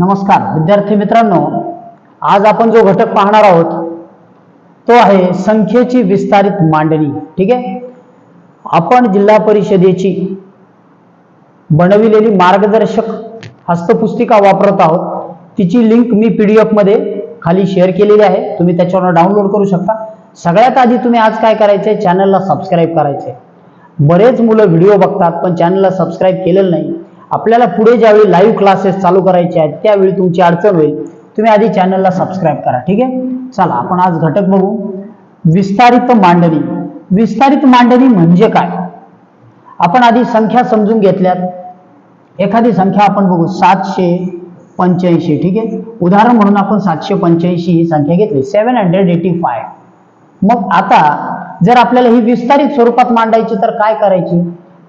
नमस्कार विद्यार्थी मित्रांनो आज आपण जो घटक पाहणार आहोत तो आहे संख्येची विस्तारित मांडणी ठीक आहे? आपण जिल्हा परिषदेची बनविलेली मार्गदर्शक हस्तपुस्तिका वापरत आहोत. तिची लिंक मी पी डी एफमध्ये खाली शेअर केलेली आहे. तुम्ही त्याच्यावर डाउनलोड करू शकता. सगळ्यात आधी तुम्ही आज काय करायचं आहे चॅनलला सबस्क्राईब करायचं आहे बरेच मुलं व्हिडिओ बघतात पण चॅनलला सबस्क्राईब केलेलं नाही. आपल्याला पुढे ज्यावेळी लाईव्ह क्लासेस चालू करायचे आहेत त्यावेळी तुमची अडचण होईल तुम्ही आधी चॅनलला सबस्क्राईब करा ठीक आहे? चला आपण आज घटक बघू. विस्तारित मांडणी. विस्तारित मांडणी म्हणजे काय? आपण आधी संख्या समजून घेतल्यात. एखादी संख्या आपण बघू सातशे पंच्याऐंशी ठीक आहे? उदाहरण म्हणून आपण सातशे पंच्याऐंशी ही संख्या घेतली सेव्हन हंड्रेड एटी फाय मग आता जर आपल्याला ही विस्तारित स्वरूपात मांडायची तर काय करायची?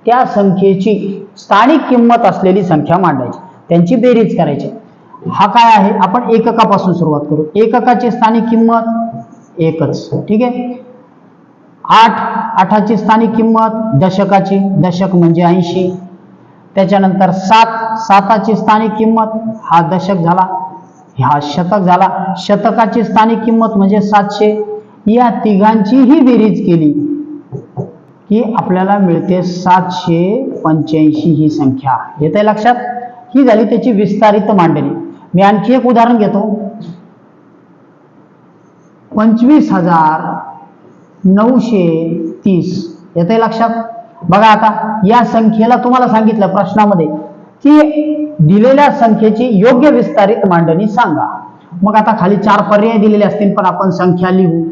त्या संख्येची स्थानिक किंमत असलेली संख्या मांडायची. त्यांची बेरीज करायची. हा काय आहे? आपण एककापासून सुरुवात करू. एककाची स्थानिक किंमत एकच. ठीक आहे? आठ आठाची स्थानिक किंमत दशकाची. दशक म्हणजे ऐंशी. त्याच्यानंतर सात साताची स्थानिक किंमत हा दशक झाला. हा शतक झाला. शतकाची स्थानिक किंमत म्हणजे सातशे. या तिघांचीही बेरीज केली. की आपल्याला मिळते सातशे पंच्याऐंशी ही संख्या. येत आहे लक्षात? ही झाली त्याची विस्तारित मांडणी. मी आणखी एक उदाहरण घेतो. पंचवीस हजार नऊशे तीस. येत आहे लक्षात? बघा आता या संख्येला तुम्हाला सांगितलं प्रश्नामध्ये. की दिलेल्या संख्येची योग्य विस्तारित मांडणी सांगा. मग आता खाली चार पर्याय दिलेले असतील पण आपण संख्या लिहू.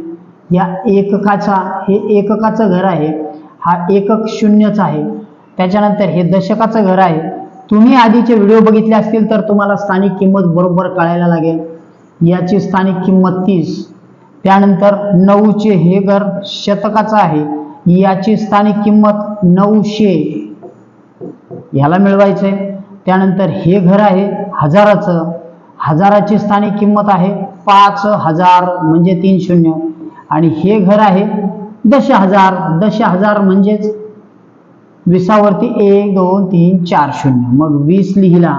या एककाचा हे एककाचं घर आहे. हा एकक शून्यच आहे. त्याच्यानंतर हे दशकाचं घर आहे. तुम्ही आधीचे व्हिडिओ बघितले असतील तर तुम्हाला स्थानिक किंमत बरोबर कळायला लागेल. याची स्थानिक किंमत तीस. त्यानंतर नऊचे हे घर शतकाचं आहे. याची स्थानिक किंमत नऊशे. ह्याला मिळवायचंय. त्यानंतर हे घर आहे हजाराचं. हजाराची स्थानिक किंमत आहे पाच हजार म्हणजे तीन शून्य. आणि हे घर आहे दश हजार दश हजार म्हणजेच विसावरती एक दोन तीन चार शून्य. मग वीस लिहिला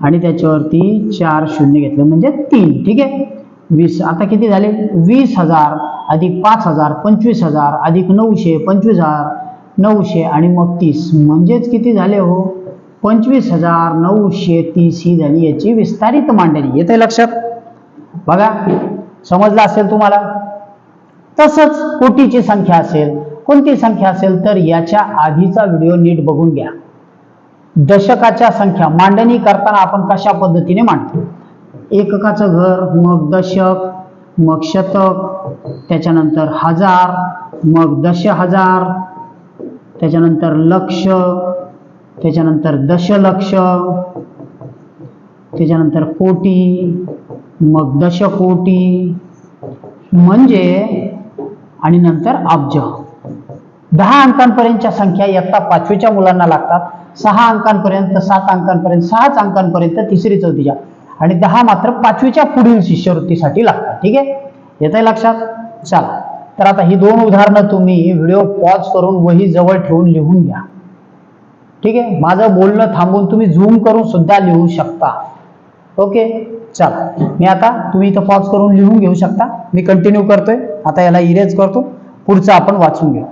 आणि त्याच्यावरती चार शून्य घेतलं म्हणजे तीन. ठीक आहे? वीस. आता किती झाले? वीस हजार अधिक पाच हजार पंचवीस हजार अधिक नऊशे पंचवीस हजार नऊशे आणि मग तीस. म्हणजेच किती झाले हो? पंचवीस हजार नऊशे तीस ही झाली याची विस्तारित मांडणी. येते लक्षात? बघा. समजलं असेल तुम्हाला? तसंच कोटीची संख्या असेल कोणती संख्या असेल तर याच्या आधीचा व्हिडिओ नीट बघून घ्या. दशकाच्या संख्या मांडणी करताना आपण कशा पद्धतीने मांडतो? एककाचं घर मग दशक मग शतक त्याच्यानंतर हजार मग दश हजार त्याच्यानंतर लक्ष त्याच्यानंतर दशलक्ष त्याच्यानंतर कोटी मग दशकोटी. म्हणजे आणि नंतर अब्ज. दहा अंकांपर्यंतच्या संख्या इयत्ता पाचवीच्या मुलांना लागतात. सहा अंकांपर्यंत सात अंकांपर्यंत सहाच अंकांपर्यंत तिसरी चौथीच्या. आणि दहा मात्र पाचवीच्या पुढील शिष्यवृत्तीसाठी लागतात. ठीक आहे? येत आहे लक्षात? चला. तर आता ही दोन उदाहरणं तुम्ही व्हिडिओ पॉज करून वही जवळ ठेवून लिहून घ्या. ठीक आहे? माझं बोलणं थांबून तुम्ही झूम करून सुद्धा लिहू शकता. ओके? चला. मी आता तुम्ही इथं पॉज करून लिहून घेऊ शकता. मी कंटिन्यू करतोय. आता याला इरेज करतो. पुढचं आपण वाचून घेऊ.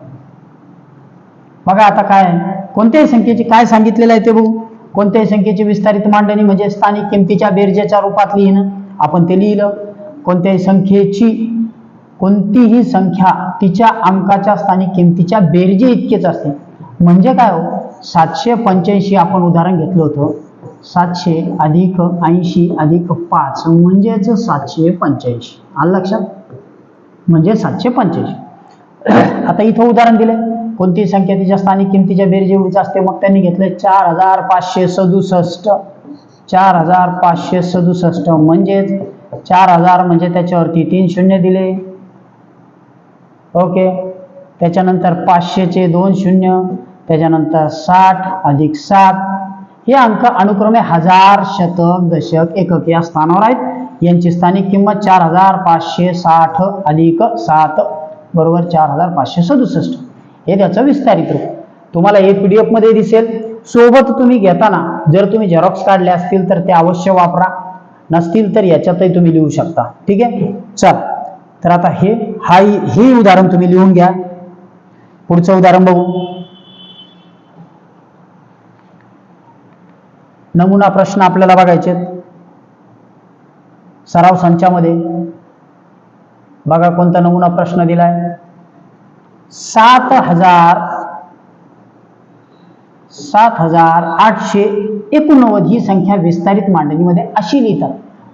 बघा आता काय कोणत्याही संख्येचे काय सांगितलेलं आहे ते बघू. कोणत्याही संख्येची विस्तारित मांडणी म्हणजे स्थानिक किमतीच्या बेरजेच्या रूपात लिहिणं. आपण ते लिहिलं. कोणत्याही संख्येची कोणतीही संख्या तिच्या अंकाच्या स्थानिक किमतीच्या बेरजे इतकेच असते. म्हणजे काय हो? सातशे पंच्याऐंशी आपण उदाहरण घेतलं होतं. सातशे अधिक ऐंशी अधिक पाच म्हणजेच सातशे पंच्याऐंशी. आलं लक्षात? म्हणजे सातशे पंच्याऐंशी. आता इथं उदाहरण दिले कोणती संख्या तिच्या स्थानिक किमतीच्या बेरजे एवढीच असते? मग त्यांनी घेतले चार हजार पाचशे सदुसष्ट. चार हजार पाचशे सदुसष्ट म्हणजेच चार हजार म्हणजे त्याच्यावरती तीन शून्य दिले. ओके. त्याच्यानंतर पाचशेचे दोन शून्य. त्याच्यानंतर साठ अधिक सात. हे अंक अनुक्रमे हजार शतक दशक एकक या स्थानावर आहेत. यांची स्थानिक किंमत चार हजार पाचशे साठ अधिक सात बरोबर चार हजार पाचशे सदुसष्ट. हे त्याचं विस्तारित रूप. तुम्हाला हे पी डी एफमध्ये दिसेल. सोबत तुम्ही घेताना जर तुम्ही झेरॉक्स काढले असतील तर ते अवश्य वापरा. नसतील तर याच्यातही तुम्ही लिहू शकता. ठीक आहे? चल. तर आता हे हा हे उदाहरण तुम्ही लिहून घ्या. पुढचं उदाहरण बघू. नमुना प्रश्न आपल्याला बघायचे सराव संचामध्ये. बघा कोणता नमुना प्रश्न दिलाय. सात हजार सात हजार आठशे एकोणनव्वद ही संख्या विस्तारित मांडणीमध्ये अशी लिहितात.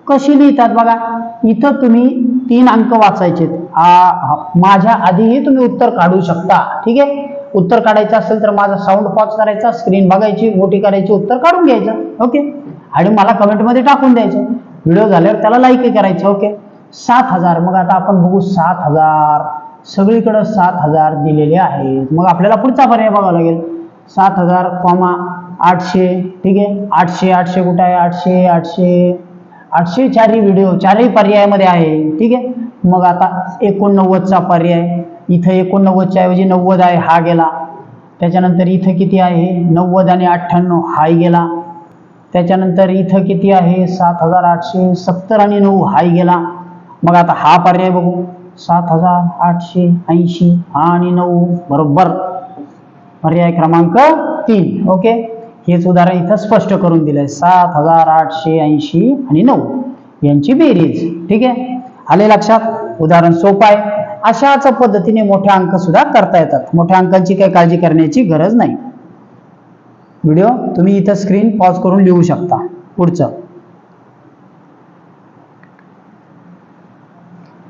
कशी लिहितात बघा? इथं तुम्ही तीन अंक वाचायचे माझ्या आधीही तुम्ही उत्तर काढू शकता. ठीक आहे? उत्तर काढायचं असेल तर माझा साऊंड पॉज करायचा स्क्रीन बघायची मोठी करायची उत्तर काढून घ्यायचं. ओके आणि मला कमेंटमध्ये टाकून द्यायचं. व्हिडिओ झाल्यावर त्याला लाईक करायचं. ओके सात हजार. मग आता आपण बघू सात हजार. सगळीकडं सात हजार दिलेले आहेत. मग आपल्याला पुढचा पर्याय बघावा लागेल. सात हजार कॉमा आठशे. ठीक आहे? आठशे आठशे कुठं आहे? आठशे आठशे. आठशे चारही व्हिडिओ चारही पर्यायामध्ये आहे. ठीक आहे? मग आता एकोणनव्वदचा पर्याय. इथं एकोणनव्वदच्या ऐवजी नव्वद आहे हा गेला. त्याच्यानंतर इथं किती आहे? नव्वद आणि अठ्ठ्याण्णव हाही गेला. त्याच्यानंतर इथं किती आहे? सात हजार आठशे सत्तर आणि नऊ हाही गेला. मग आता हा पर्याय बघू. सात हजार आठशे ऐंशी आणि नऊ बरोबर. पर्याय क्रमांक तीन ओके? हेच उदाहरण इथं स्पष्ट करून दिलंय. सात हजार आठशे ऐंशी आणि नऊ. यांची बेरीज ठीक आहे? आले लक्षात? उदाहरण सोपं आहे. अशाच पद्धतीने मोठे अंक सुद्धा करता येतात. मोठ्या अंकांची काही काळजी करण्याची गरज नाही. व्हिडिओ तुम्ही इथं स्क्रीन पॉज करून लिहू शकता. पुढचं.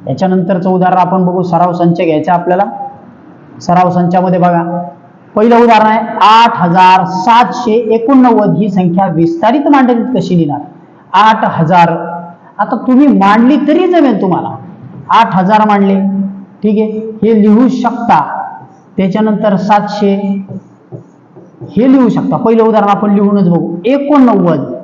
याच्यानंतरचं उदाहरण आपण बघू. सराव संच घ्यायचा आपल्याला. सराव संचामध्ये बघा. पहिलं उदाहरण आहे आठ हजार सातशे एकोणनव्वद ही संख्या विस्तारित मांडणीत कशी लिहिणार? आठ हजार. आता तुम्ही मांडली तरी जमेल तुम्हाला. आठ हजार मांडले. ठीक आहे? हे लिहू शकता. त्याच्यानंतर सातशे. हे लिहू शकता. पहिलं उदाहरण आपण लिहूनच बघू. एकोणनव्वद.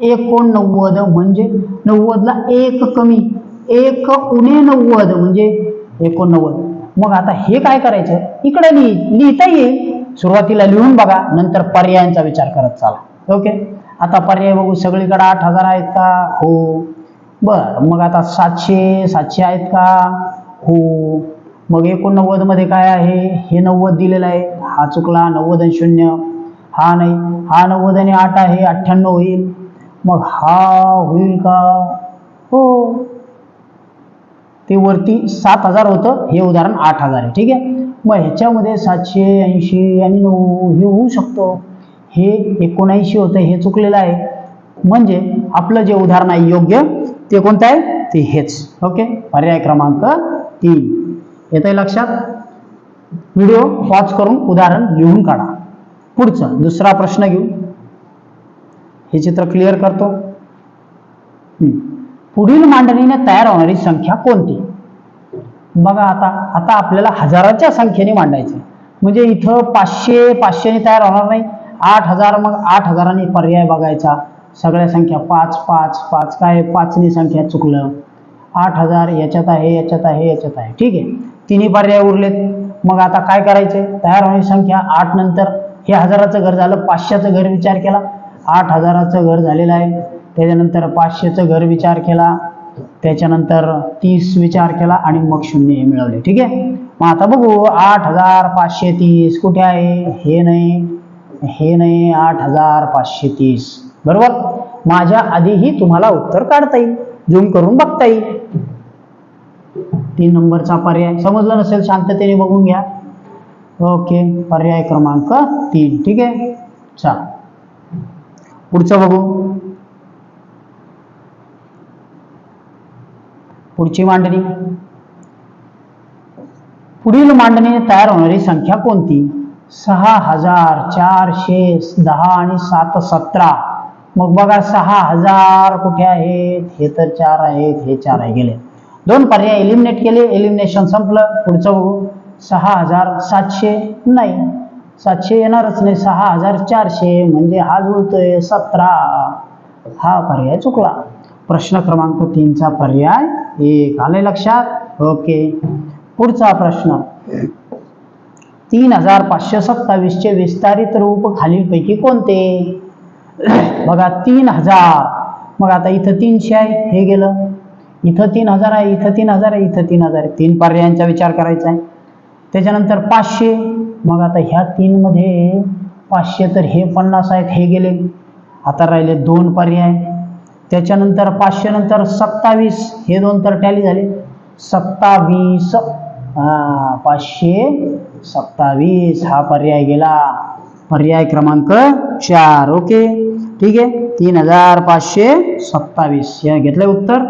एकोणनव्वद म्हणजे नव्वदला एक कमी. एक उणे नव्वद म्हणजे एकोणनव्वद. मग आता हे काय करायचं? इकडे लिहि लिहिता येईल. सुरुवातीला लिहून बघा. नंतर पर्यायांचा विचार करत चाला. ओके? आता पर्याय बघू. सगळीकडे आठ हजार आहेत का? हो. बर. मग आता सातशे सातशे आहेत का? हो. मग एकोणनव्वदमध्ये काय आहे? हे नव्वद दिलेलं आहे. हा चुकला नव्वद आणि शून्य. हा नाही. हा नव्वद आणि आठ आहे अठ्ठ्याण्णव होईल. मग हा होईल का? हो. ते वरती सात हजार होतं. हे उदाहरण आठ हजार आहे. ठीक आहे? मग ह्याच्यामध्ये सातशे ऐंशी आणि नऊ हे होऊ शकतो. हे एकोणऐंशी होतं. हे चुकलेलं आहे. म्हणजे आपलं जे उदाहरण आहे योग्य ते कोणतं आहे? ते हेच. ओके? पर्याय क्रमांक तीन. येत आहे लक्षात? व्हिडिओ पॉज करून उदाहरण लिहून काढा. पुढचं दुसरा प्रश्न घेऊ. हे चित्र क्लिअर करतो. पुढील मांडणीने तयार होणारी संख्या कोणती? बघा आता आता आपल्याला हजाराच्या संख्येने मांडायचं म्हणजे इथं पाचशे पाचशेने तयार होणार नाही. आठ हजार मग आठ हजारांनी पर्याय बघायचा. सगळ्या संख्या पाच पाच पाच. काय? पाचनी संख्या चुकलं. आठ हजार याच्यात आहे याच्यात आहे याच्यात आहे. ठीक आहे? तिन्ही पर्याय उरलेत. मग आता काय करायचे तयार होण्याची संख्या आठ नंतर. हे हजाराचं घर झालं पाचशेचं घर विचार केला. आठ हजाराचं घर झालेलं आहे. त्याच्यानंतर पाचशेचं घर विचार केला. त्याच्यानंतर तीस विचार केला आणि मग शून्य हे मिळवले. ठीक आहे? मग आता बघू. आठ हजार पाचशे तीस कुठे आहे? हे नाही. हे नाही. आठ हजार पाचशे तीस. बरोबर? माझ्या आधीही तुम्हाला उत्तर काढता येईल. झूम करून बघता येईल. तीन नंबरचा पर्याय. समजलं नसेल शांततेने बघून घ्या. ओके पर्याय क्रमांक तीन. ठीक आहे? चा. पुढचं बघू. पुढची मांडणी. पुढील मांडणीने तयार होणारी संख्या कोणती? सहा हजार चारशे दहा आणि सात सतरा. मग बघा सहा हजार कुठे आहेत? हे तर चार आहेत हे चार आहे. गेले. दोन पर्याय. एलिमिनेट केले. एलिमिनेशन संपलं. पुढचं बघू. सहा हजार सातशे नाही. सातशे येणारच नाही. सहा हजार चारशे. म्हणजे हा जुळतोय सतरा. हा पर्याय चुकला. प्रश्न क्रमांक तीनचा पर्याय एक. आले लक्षात? ओके. पुढचा प्रश्न. तीन हजार पाचशे सत्तावीसचे विस्तारित रूप खालीलपैकी कोणते? बघा तीन हजार. मग आता इथं तीनशे आहे हे गेलं. इथं तीन हजार आहे इथं तीन हजार आहे इथं तीन हजार आहे. तीन पर्यायांचा विचार करायचा आहे. त्याच्यानंतर पाचशे. मग आता ह्या तीनमध्ये पाचशे तर हे पन्नास आहेत हे गेले. आता राहिले दोन पर्याय. त्याच्यानंतर पाचशे नंतर सत्तावीस. हे दोन तर टॅली झाले. सत्तावीस. पाचशे. सत्तावीस हा पर्याय गेला. पर्याय क्रमांक चार. ओके. ठीक आहे. तीन हजार पाचशे सत्तावीस. या घेतलंय उत्तर?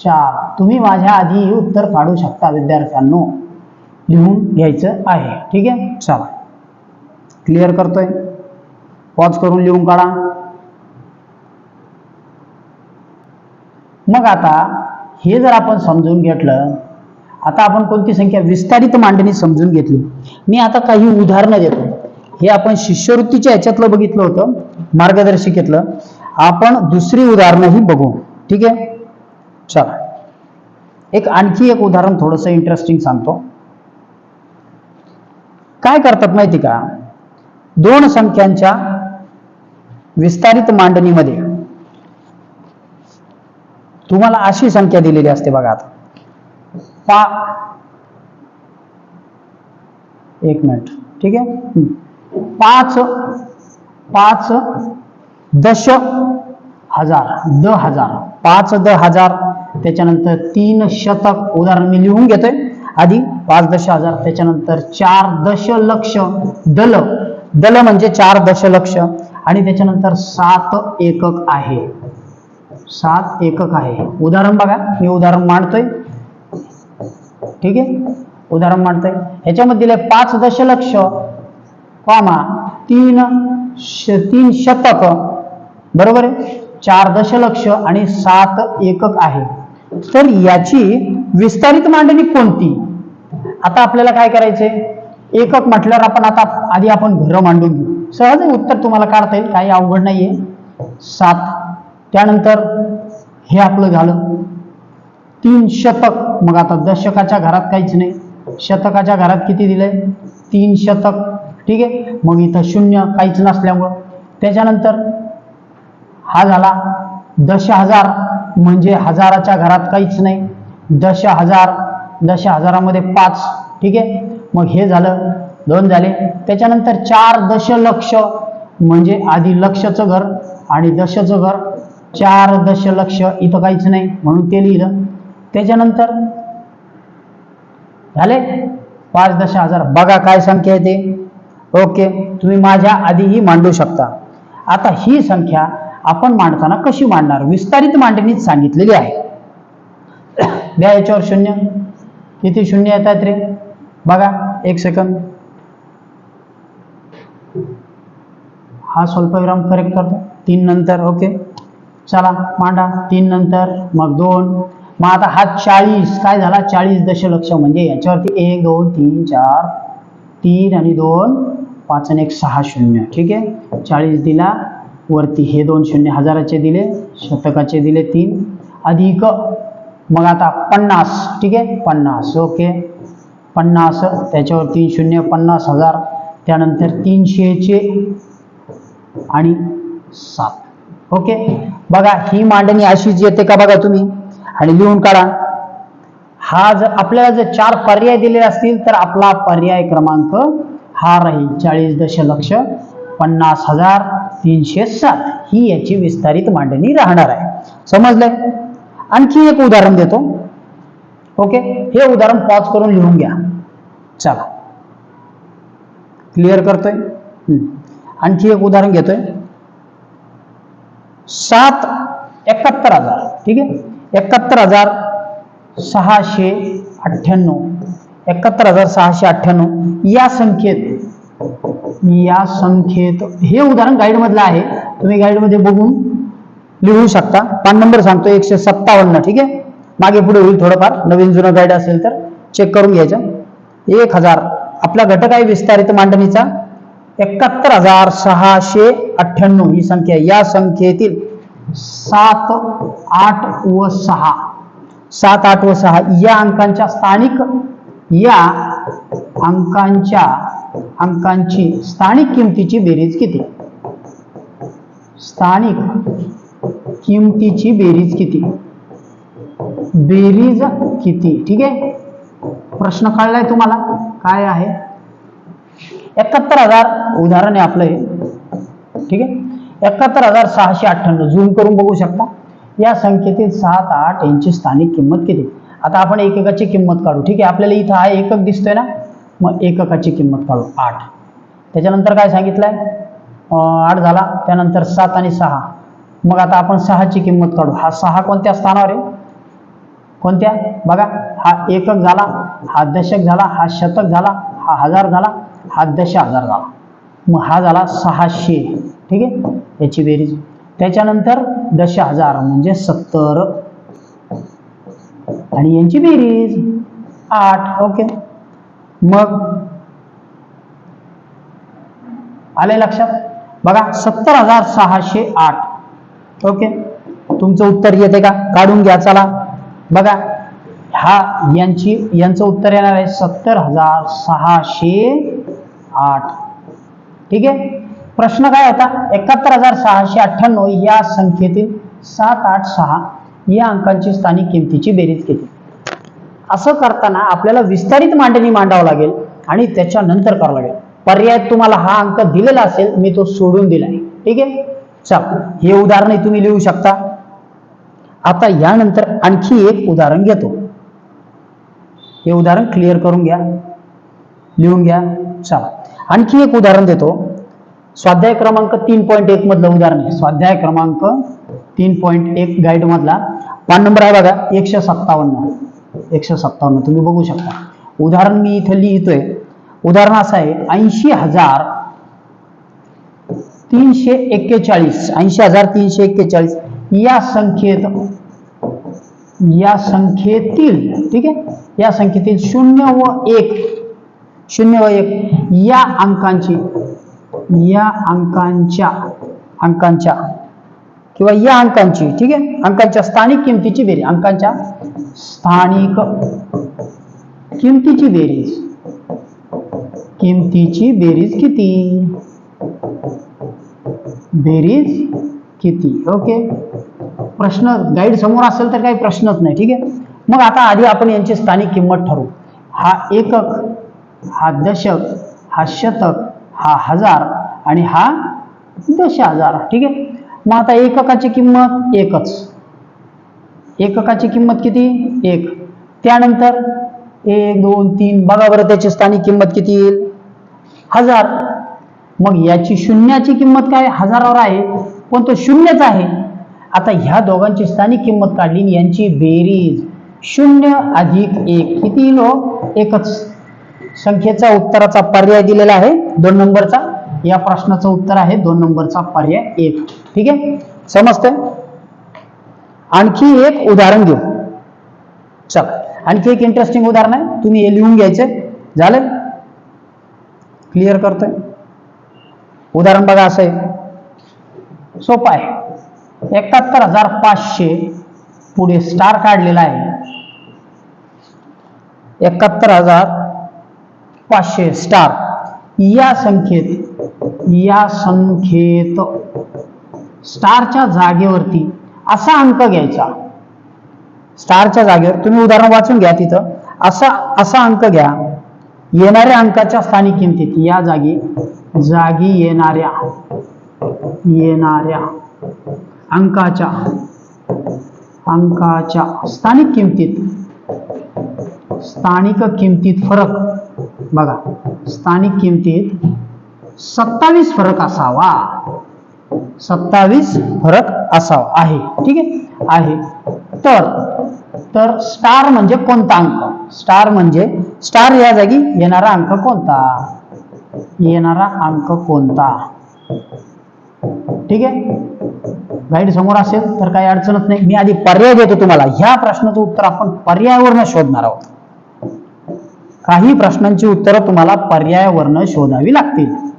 चार. तुम्ही माझ्या आधी उत्तर काढू शकता विद्यार्थ्यांनो. लिहून घ्यायचं आहे. ठीक आहे? चला. क्लिअर करतोय? पॉज करून लिहून काढा. मग आता हे जर आपण समजून घेतलं आता आपण कोणती संख्या? विस्तारित मांडणी समजून घेतली. मी आता काही उदाहरणं देतो. हे आपण शिष्यवृत्तीच्या ह्याच्यातलं बघितलं होतं मार्गदर्शिकेतलं. आपण दुसरी उदाहरणंही बघू. ठीक आहे? चला. एक आणखी एक उदाहरण थोडंसं इंटरेस्टिंग सांगतो. काय करतात माहिती का? दोन संख्यांच्या विस्तारित मांडणीमध्ये तुम्हाला अशी संख्या दिलेली असते बघा आता. पा. एक मिनिट. ठीक आहे? पाच पाच दश हजार द हजार. पाच द हजार त्याच्यानंतर तीन शतक. उदाहरण मी लिहून घेतोय. आधी पाच दश हजार त्याच्यानंतर चार दशलक्ष दल. दल म्हणजे चार दशलक्ष आणि त्याच्यानंतर सात एकक आहे. सात एकक आहे. उदाहरण बघा. मी उदाहरण मांडतोय. ठीक आहे? उदाहरण मांडतोय. ह्याच्यामध्ये दिले पाच दशलक्ष कॉमा तीन श तीन शतक. बरोबर आहे? चार दशलक्ष आणि सात एकक आहे. तर याची विस्तारित मांडणी कोणती? आता आपल्याला काय करायचंय? एकक म्हटल्यावर आपण आता आधी आपण घरं मांडून घेऊ. सहज उत्तर तुम्हाला काढता येईल. काही अवघड नाहीये. सात. त्यानंतर हे आपलं झालं. तीन शतक. मग आता दशकाच्या घरात काहीच नाही. शतकाच्या घरात किती दिलंय? तीन शतक. ठीक आहे? मग इथं शून्य काहीच नसल्यामुळं. त्याच्यानंतर हा झाला दश हजार. म्हणजे हजाराच्या घरात काहीच नाही. दश हजार. दश हजारामध्ये पाच. ठीक आहे? मग हे झालं. दोन झाले. त्याच्यानंतर चार दशलक्ष. म्हणजे आधी लक्षचं घर आणि दशचं घर. चार दशलक्ष. इथं काहीच नाही. म्हणून ते लिहिलं. त्याच्यानंतर झाले? पाच दश हजार. बघा काय संख्या आहे ते. ओके तुम्ही माझ्या आधीही मांडू शकता. आता ही संख्या आपण मांडताना कशी मांडणार? विस्तारित मांडणीत सांगितलेली आहे. द्या याच्यावर शून्य. किती शून्य येतात रे? बघा एक सेकंद हा स्वल्पविराम करेक्ट करतो. तीन नंतर ओके. चला मांडा. तीन नंतर मग दोन. मग आता हा चाळीस काय झाला? चाळीस दशलक्ष म्हणजे याच्यावरती एक दोन तीन चार तीन आणि दोन पाच आणि एक सहा शून्य. ठीक आहे? चाळीस दिला वरती हे दोन शून्य हजाराचे दिले शतकाचे दिले तीन. अधिक मग आता पन्नास ठीक आहे? पन्नास ओके. पन्नास त्याच्यावर तीन शून्य पन्नास हजार त्यानंतर तीनशेचे आणि सात. ओके? बघा ही मांडणी अशीच येते का बघा तुम्ही? आणि लिहून काढा. हा जर आपल्याला जर चार पर्याय दिलेले असतील तर आपला पर्याय क्रमांक हा राहील चाळीस दशलक्ष पन्नास हजार तीनशे सात. ही याची विस्तारित मांडणी राहणार आहे. समजलंय? आणखी एक उदाहरण देतो. ओके? हे उदाहरण पॉज करून लिहून घ्या. चला. क्लिअर करतोय? आणखी एक उदाहरण घेतोय. सात एकाहत्तर हजार. ठीक आहे? एकाहत्तर हजार सहाशे अठ्ठ्याण्णव. एकाहत्तर हजार सहाशे अठ्ठ्याण्णव. या संख्येत या संख्येत हे उदाहरण गाईडमधलं आहे. तुम्ही गाईडमध्ये बघून लिहू शकता. पान नंबर सांगतो एकशे सत्तावन्न. ठीक आहे? मागे पुढे होईल थोडंफार. नवीन जुनं गाईड असेल तर चेक करून घ्यायचं. एक हजार. आपला घटक आहे विस्तारित मांडणीचा. एकाहत्तर हजार सहाशे अठ्ठ्याण्णव ही संख्या या संख्येतील सात आठ व सहा. सात आठ व सहा. या अंकांच्या स्थानिक या अंकांच्या अंकांची स्थानिक किमतीची बेरीज किती? स्थानिक किमतीची बेरीज किती? बेरीज किती? ठीक आहे? प्रश्न कळलाय तुम्हाला? काय आहे? एकाहत्तर हजार उदाहरण आहे आपलं हे. ठीक आहे? एकाहत्तर हजार सहाशे अठ्ठ्याण्णव. झूम करून बघू शकता. या संख्येतील सात आठ यांची स्थानिक किंमत किती? आता आपण एककाची किंमत काढू. ठीक आहे आपल्याला इथं हा एकक दिसतोय ना? मग एककाची किंमत काढू. आठ. त्याच्यानंतर काय सांगितलंय? आठ झाला. त्यानंतर सात आणि सहा. मग आता आपण सहाची किंमत काढू. हा सहा कोणत्या स्थानावर आहे? कोणत्या? बघा हा एकक झाला हा दशक झाला हा शतक झाला हा हजार झाला हा दश हजार झाला. मग हा झाला सहाशे. ठीक आहे? याची बेरीज. त्याच्यानंतर दश हजार म्हणजे सत्तर. आणि यांची बेरीज आठ ओके. मग आले लक्षात? बघा सत्तर हजार सहाशे आठ. ओके? तुमचं उत्तर येते का? काढून घ्या चला. बघा हा यांची यांचं उत्तर येणार आहे सत्तर हजार सहाशे आठ. ठीक आहे? प्रश्न काय होता? एकाहत्तर हजार सहाशे अठ्ठ्याण्णव या संख्येतील सात आठ सहा या अंकांची स्थानिक किमतीची बेरीज किती असं करताना आपल्याला विस्तारित मांडणी मांडावं लागेल आणि त्याच्यानंतर करावं लागेल. पर्याय तुम्हाला हा अंक दिलेला असेल मी तो सोडून दिलाय ठीक आहे? चल हे उदाहरण तुम्ही लिहू शकता. आता यानंतर आणखी एक उदाहरण घेतो. हे उदाहरण क्लिअर करून घ्या. लिहून घ्या. चला आणखी एक उदाहरण देतो. स्वाध्याय क्रमांक तीन पॉईंट एक मधलं उदाहरण आहे. स्वाध्याय क्रमांक तीन पॉईंट एक गाईड मधला. पान नंबर आहे बघा एकशे सत्तावन्न. एकशे सत्तावन्न तुम्ही बघू शकता. उदाहरण मी इथं लिहितोय. उदाहरण असं आहे ऐंशी हजार तीनशे एक्केचाळीस ऐंशी हजार तीनशे एक्केचाळीस या संख्येत या संख्येतील ठीक आहे? या संख्येतील शून्य व एक शून्य व एक या अंकांची या अंकांच्या अंकांच्या किंवा या अंकांची ठीक आहे? अंकांच्या स्थानिक किमतीची बेरीज. अंकांच्या स्थानिक किमतीची बेरीज. किमतीची बेरीज किती? बेरीज किती? ओके? प्रश्न गाईड समोर असेल तर काही प्रश्नच नाही ठीक आहे? मग आता आधी आपण यांची स्थानिक किंमत ठरवू. हा एकक हा दशक हा शतक हा हजार आणि हा दश हजार ठीक आहे? मग आता एककाची किंमत एकच. एककाची किंमत किती? एक. त्यानंतर एक दोन तीन बघा बरं त्याची स्थानिक किंमत किती येईल? हजार. मग याची शून्याची किंमत काय? हजारावर आहे. पण तो शून्यच आहे. आता ह्या दोघांची स्थानिक किंमत काढली यांची बेरीज. शून्य अधिक एक. किती लो हो? एकच. संख्येचा उत्तराचा पर्याय दिलेला आहे. दोन नंबरचा. या प्रश्नाचं उत्तर आहे. दोन नंबरचा पर्याय एक ठीक आहे? समजतंय? आणखी एक उदाहरण घेऊ. चल. आणखी एक इंटरेस्टिंग उदाहरण आहे. तुम्ही हे लिहून घ्यायचे झालं? क्लिअर करतोय? उदाहरण बघा असं आहे. सोपं आहे. एकाहत्तर हजार पाचशे पुढे स्टार काढलेला आहे. एकाहत्तर हजार पाचशे स्टार या संख्येत या संख्येत स्टारच्या जागेवरती असा अंक घ्यायचा. स्टारच्या जागेवर तुम्ही उदाहरण वाचून घ्या तिथं. असा असा अंक घ्या. येणाऱ्या अंकाच्या स्थानिक किमतीत या जागी जागी येणाऱ्या येणाऱ्या अंकाच्या अंकाच्या स्थानिक किमतीत स्थानिक किमतीत फरक. बघा स्थानिक किमतीत सत्तावीस फरक असावा. सत्तावीस फरक असावा. आहे. ठीक आहे? आहे. तर तर स्टार म्हणजे कोणता अंक? स्टार म्हणजे स्टार या जागी येणारा अंक कोणता? येणारा अंक कोणता? ठीक आहे? गाईड समोर असेल तर काही अडचणच नाही. मी आधी पर्याय देतो तुम्हाला. ह्या प्रश्नाचं उत्तर आपण पर्यायावरनं शोधणार आहोत. काही प्रश्नांची उत्तरं तुम्हाला पर्यायावरनं शोधावी लागतील.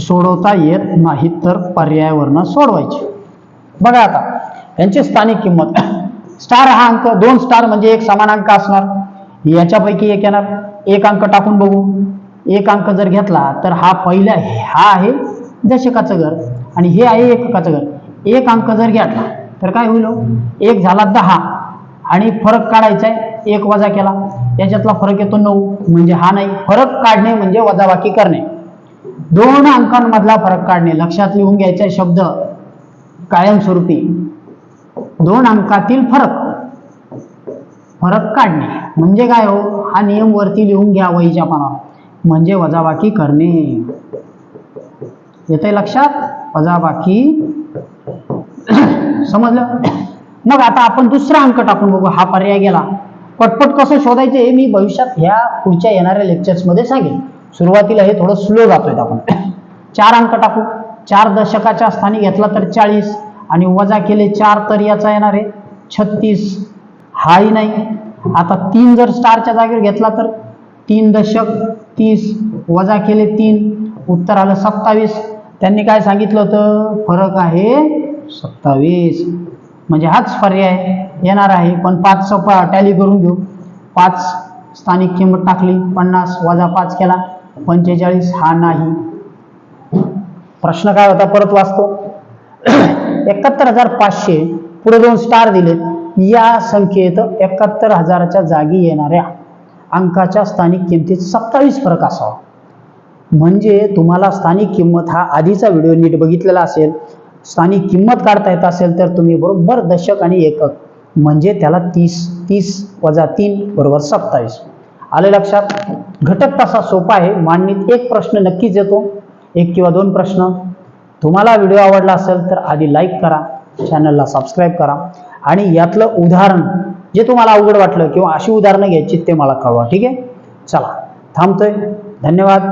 सोडवता येत नाहीत तर पर्यायावरनं सोडवायची. बघा आता यांची स्थानिक किंमत. स्टार हा अंक दोन स्टार म्हणजे एक समान अंक असणार. याच्यापैकी एक येणार. एक अंक टाकून बघू. एक अंक जर घेतला तर हा पहिला हा आहे दशकाचं घर आणि हे आहे एककाचं घर. एक अंक जर घेतला तर काय होईल हो? एक झाला दहा आणि फरक काढायचा आहे एक वजा केला. याच्यातला फरक येतो नऊ. म्हणजे हा नाही फरक काढणे म्हणजे वजाबाकी करणे. दोन अंकांमधला फरक काढणे लक्षात लिहून घ्यायचा शब्द कायमस्वरूपी. दोन अंकातील फरक. फरक काढणे. म्हणजे काय हो? हा नियम वरती लिहून घ्या वहीच्या पानावर. म्हणजे वजाबाकी करणे. येते लक्षात? वजाबाकी. समजलं? मग आता आपण दुसरा अंक टाकून बघू. हा पर्याय गेला. पटपट कसं शोधायचे हे मी भविष्यात ह्या पुढच्या येणाऱ्या लेक्चर्समध्ये सांगेन. सुरुवातीला हे थोडं स्लो जातोय आपण. चार अंक टाकू. चार दशकाच्या स्थानी घेतला तर चाळीस आणि वजा केले चार तर याचा येणार आहे छत्तीस. हाही नाही. आता तीन जर स्टारच्या जागेवर घेतला तर तीन दशक तीस वजा केले तीन उत्तर आलं सत्तावीस. त्यांनी काय सांगितलं होतं? फरक आहे सत्तावीस. म्हणजे हाच पर्याय येणार आहे. पण पाच सपा टॅली करून घेऊ. पाच स्थानिक किंमत टाकली पन्नास वजा पाच केला. पंचेचाळीस हा नाही. प्रश्न काय होता? परत वाचतो. एकाहत्तर हजार पाचशे पुढे दोन स्टार दिले या संख्येत एकाहत्तर हजाराच्या जागी येणाऱ्या अंकाच्या स्थानिक किमतीत सत्तावीस फरक असावा. म्हणजे तुम्हाला स्थानिक किंमत हा आधीचा व्हिडिओ नीट बघितलेला असेल. स्थानिक किंमत काढता येत असेल तर तुम्ही बरोबर दशक आणि एकक. म्हणजे त्याला तीस तीस वजा तीन बरोबर सत्तावीस. आले लक्षात? घटक तसा सोपा आहे. मांडणीत एक प्रश्न नक्कीच येतो. एक किंवा दोन प्रश्न. तुम्हाला व्हिडिओ आवडला असेल तर आधी लाईक करा. चॅनलला सबस्क्राईब करा. आणि यातलं उदाहरण जे तुम्हाला अवघड वाटलं किंवा अशी उदाहरणं घ्यायची ते मला कळवा. ठीक आहे? चला. थांबतोय. धन्यवाद.